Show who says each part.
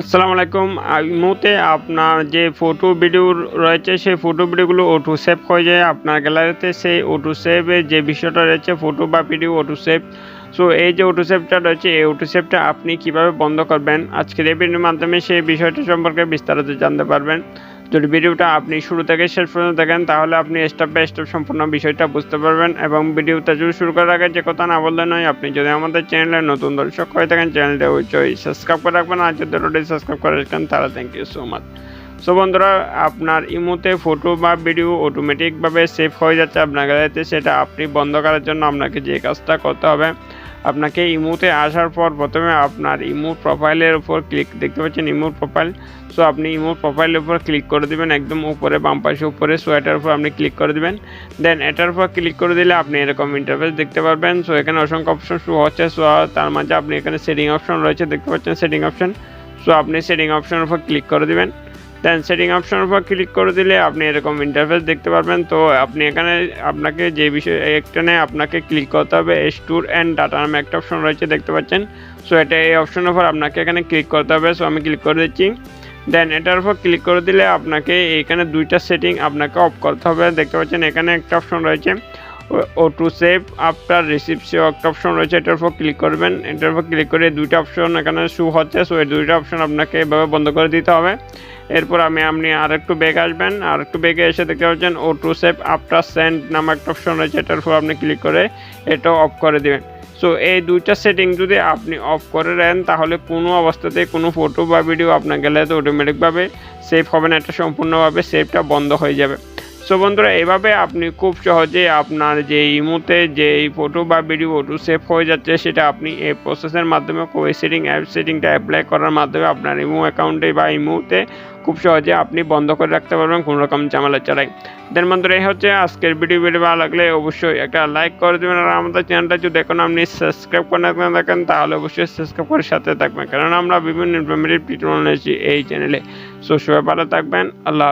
Speaker 1: আসসালামু আলাইকুম। এই মুহূর্তে আপনার যে ফটো ভিডিও রয়েছে, সেই ফটো ভিডিওগুলো অটো সেভ হয়ে যায়। আপনার গ্যালারিতে সেই অটো সেভের যে বিষয়টা রয়েছে ফটো বা ভিডিও অটো সেভ সো এই যে অটো সেভটা রয়েছে, এই অটো সেভটা আপনি কীভাবে বন্ধ করবেন? আজকের এই ভিডিওর মাধ্যমে সেই বিষয়টা সম্পর্কে বিস্তারিত জানতে পারবেন। যদি ভিডিওটা আপনি শুরু থেকে শেষ পর্যন্ত দেখেন, তাহলে আপনি স্টেপ বাই স্টেপ সম্পূর্ণ বিষয়টা বুঝতে পারবেন এবং ভিডিওটা যদি শুরু করার আগে যে কথা না বললে নয় আপনি যদি আমাদের চ্যানেলে নতুন দর্শক হয়ে থাকেন চ্যানেলটা অবশ্যই সাবস্ক্রাইব করে রাখবেন আর যদি অলরেডি সাবস্ক্রাইব করে রাখেন, তাহলে thank you so much so বন্ধুরা, আপনার ইমোতে ফটো বা ভিডিও অটোমেটিকভাবে সেভ হয়ে যাচ্ছে আপনার গ্যালারিতে, সেটা আপনি বন্ধ করার জন্য আপনাকে যে কাজটা করতে হবে আপনাকে ইমোতে আসার পর প্রথমে আপনার ইমো প্রোফাইলের উপর ক্লিক দেখতে পাচ্ছেন ইমো প্রোফাইল সো আপনি ইমো প্রোফাইলের উপর ক্লিক করে দিবেন, একদম উপরে, বাম পাশে উপরে সো এটার উপর আপনি ক্লিক করে দিবেন। দেন এটার উপর ক্লিক করে দিলে আপনি এরকম ইন্টারফেস দেখতে পারবেন। সো এখানে অসংখ্য অপশন শো হচ্ছে। সো তার মাঝে আপনি এখানে সেটিং অপশন রয়েছে, দেখতে পাচ্ছেন সেটিং অপশন সো আপনি সেটিং অপশনের উপর ক্লিক করে দিবেন। দেন সেটিং অপশনের উপর ক্লিক করে দিলে আপনি এরকম ইন্টারফেস দেখতে পারবেন। তো আপনি এখানে আপনাকে যে বিষয় এখানে আপনাকে ক্লিক করতে হবে। স্টোর অ্যান্ড ডাটা নামে একটা অপশন রয়েছে, দেখতে পাচ্ছেন? সো এটা এই অপশনের উপর আপনাকে এখানে ক্লিক করতে হবে। সো আমি ক্লিক করে দিচ্ছি। দেন এটার উপর ক্লিক করে দিলে আপনাকে এখানে দুইটা সেটিং আপনাকে অফ করতে হবে। দেখতে পাচ্ছেন, এখানে একটা অপশন রয়েছে। Auto save after receive সে একটা অপশন রয়েছে। এটার উপর ক্লিক করবেন। এটার উপর ক্লিক করে দুইটা অপশন এখানে শু হচ্ছে। সো এই দুইটা অপশন আপনাকে এভাবে বন্ধ করে দিতে হবে। এরপর আমি আপনি আর একটু বেগ আসবেন আর একটু বেগে এসে দেখতে পাচ্ছেন auto save after send নামে একটা অপশন রয়েছে, এটার উপর আপনি ক্লিক করে এটা অফ করে দেবেন। সো এই দুইটা সেটিং যদি আপনি অফ করে দেন, তাহলে কোনো অবস্থাতে কোনো ফটো বা ভিডিও আপনার গেলে তো অটোমেটিকভাবে সেভ হবে না, এটা সম্পূর্ণভাবে সেভটা বন্ধ হয়ে যাবে। সো বন্ধুরা, এভাবে আপনি খুব সহজে আপনার যে ইমোতে যে ফটো বা ভিডিও অটো সেভ হয়ে যাচ্ছে, সেটা আপনি এই প্রসেসের মাধ্যমে ওই সেটিং অ্যাপ সেটিংটা অ্যাপ্লাই করার মাধ্যমে আপনার ইমো অ্যাকাউন্টে বা ইমোতে খুব সহজে আপনি বন্ধ করে রাখতে পারবেন কোনো রকম ঝামেলা ছাড়াই। দেন বন্ধুরা, এই হচ্ছে আজকের ভিডিও ভিডিও ভালো লাগলে অবশ্যই একটা লাইক করে দেবেন আর আমাদের চ্যানেলটা যদি এখন আপনি সাবস্ক্রাইব করে না থাকেন তাহলে অবশ্যই সাবস্ক্রাইব করে সাথে থাকবেন। কারণ আমরা বিভিন্ন ইনফরমেটিভ টিউটোরিয়াল এই চ্যানেলে সো সবাই ভালো থাকবেন, আল্লাহ।